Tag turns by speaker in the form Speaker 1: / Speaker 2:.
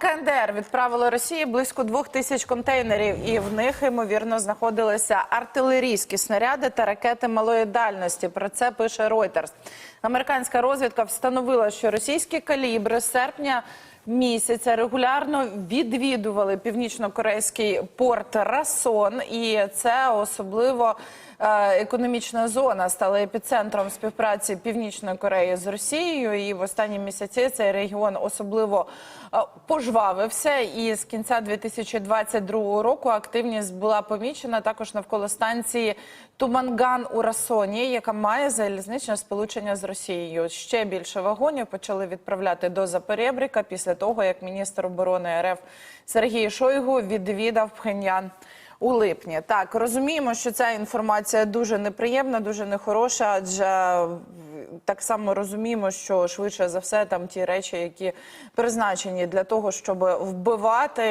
Speaker 1: КНДР відправили Росії близько двох тисяч контейнерів, і в них ймовірно знаходилися артилерійські снаряди та ракети малої дальності. Про це пише Reuters. Американська розвідка встановила, що російські калібри з серпня місяця регулярно відвідували північно-корейський порт Расон, і це особливо. Е, Економічна зона стала епіцентром співпраці Північної Кореї з Росією, і в останні місяці цей регіон особливо е, пожвавився. І з кінця 2022 року активність була помічена також навколо станції Туманган у Расоні, яка має залізничне сполучення з Росією. Ще більше вагонів почали відправляти до Запорєбріка після того, як міністр оборони РФ Сергій Шойгу відвідав Пхеньян у липні. Так розуміємо, що ця інформація дуже неприємна, дуже нехороша, адже так само розуміємо, що швидше за все там ті речі, які призначені для того, щоб вбивати.